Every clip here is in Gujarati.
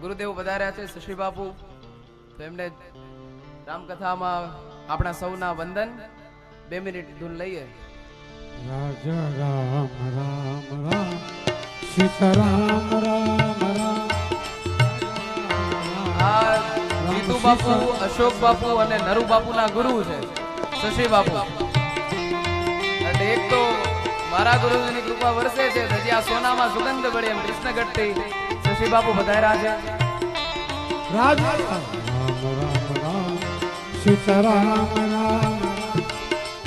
ગુરુદેવ વધાર્યા છે શશી બાપુ. તો એમને રામકથામાં આપણા સૌના વંદન. બે મિનિટ ધૂન લઈએ. રાજા રામ રામ રામ. સીતારામ રામ રામ. જીતુ બાપુ અશોક બાપુ અને નરુ બાપુના ગુરુ છે. શશી બાપુ. એટલે એક તો મારા ગુરુજીની કૃપા વરસે છે હજી આ સોનામાં સુગંધ પડી એમ કૃષ્ણગઢથી શશી બાપુ વધાર્યા છે. રાજા. રામ સીતારામ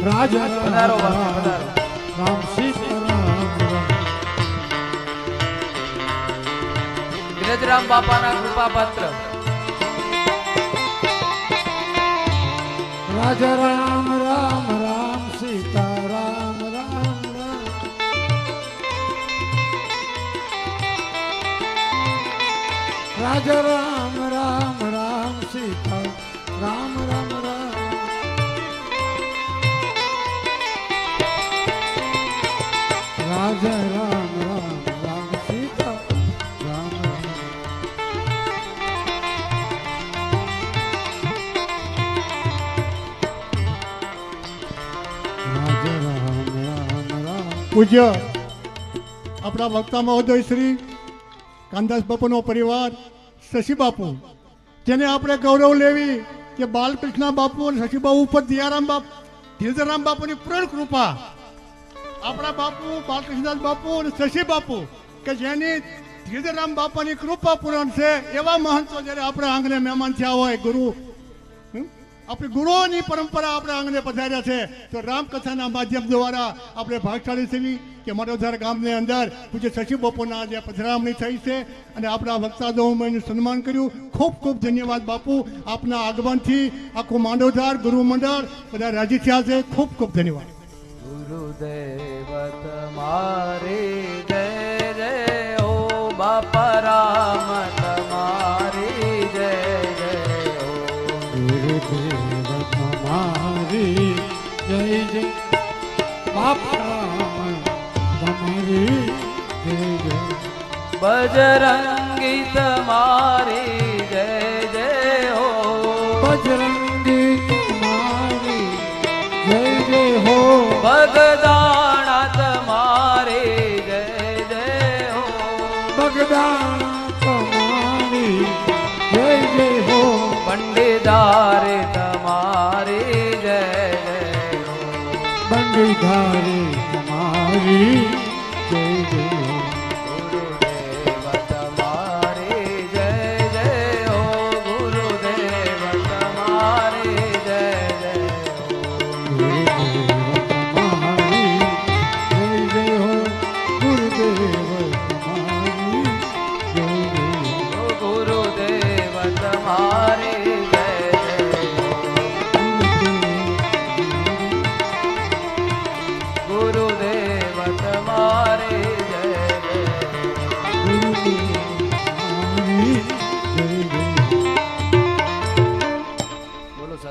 રાજા પધારો પધારો. રામ સીતારામ. વિરજરામ બાપાના કૃપા પાત્ર. રાજા રામ. રાજા રામ રામ રામ સીતા, રામ રામ રામ. રાજા રામ રામ રામ સીતા, રામ રામ. રાજ રામ રામ રામ. પૂજ્ય આપણા વક્તા મહોદય શ્રી કાનદાસ બાપુનો પરિવાર શશી બાપુ જેને આપણે ગૌરવ લેવી કે બાલકૃષ્ણ બાપુ અને શશી બાપુ ઉપર દિયારામ બાપુ ધીરધરામ બાપુની પૂર્ણ કૃપા આપણા બાપુ, બાલકૃષ્ણદાસ બાપુ અને શશી બાપુ કે જેની ધીરધરામ બાપાની કૃપા પૂરણ છે એવા મહંતો જ્યારે આપણે આંગણે મહેમાન થયા હોય, ગુરુ? આપણી ગુરુઓની પરંપરા આપણે આંગણે પધાર્યા છે. તો રામકથાના માધ્યમ દ્વારા આપણે ભાગશાળી થવી કે મરોધર ગામની અંદર પૂજ્ય શશી બાપુના જે પધરામણી થઈ છે અને આપણા વક્તાદોમાં એનું સન્માન કર્યું. ખૂબ ખૂબ ધન્યવાદ બાપુ. આપના આગમનથી આખું માંડોધાર ગુરુ મંડળ બધા રાજી થયા છે. ખૂબ ખૂબ ધન્યવાદ. ગુરુદેવ તમારે બાપા જય જય બાપ રામ તમારી જય જય બજરંગી તમારી જય જય હો બજરંગી તમારી જય જય હો ભગદાણા બંડીધારી તમારી જય જય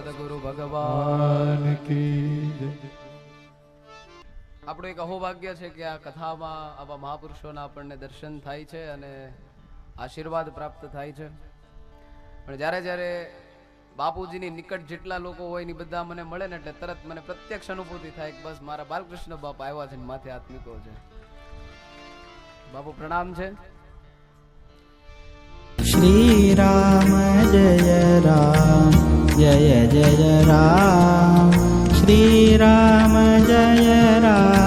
સદગુરુ ભગવાન આપણું એક અહોભાગ્ય છે કે આ કથામાં આવા મહાપુરુષોના આપણને દર્શન થાય છે અને આશીર્વાદ પ્રાપ્ત થાય છે. પણ જ્યારે જ્યારે બાપુજીની નિકટ જેટલા લોકો હોય ને બધા મને મળે ને એટલે તરત મને પ્રત્યક્ષ અનુભૂતિ થાય કે બસ મારા બાલકૃષ્ણ બાપ આવ્યા છે માથે આત્મિકો છે. બાપુ પ્રણામ છે. શ્રી રામ જય રામ. जय जय राम। श्रीराम जय राम।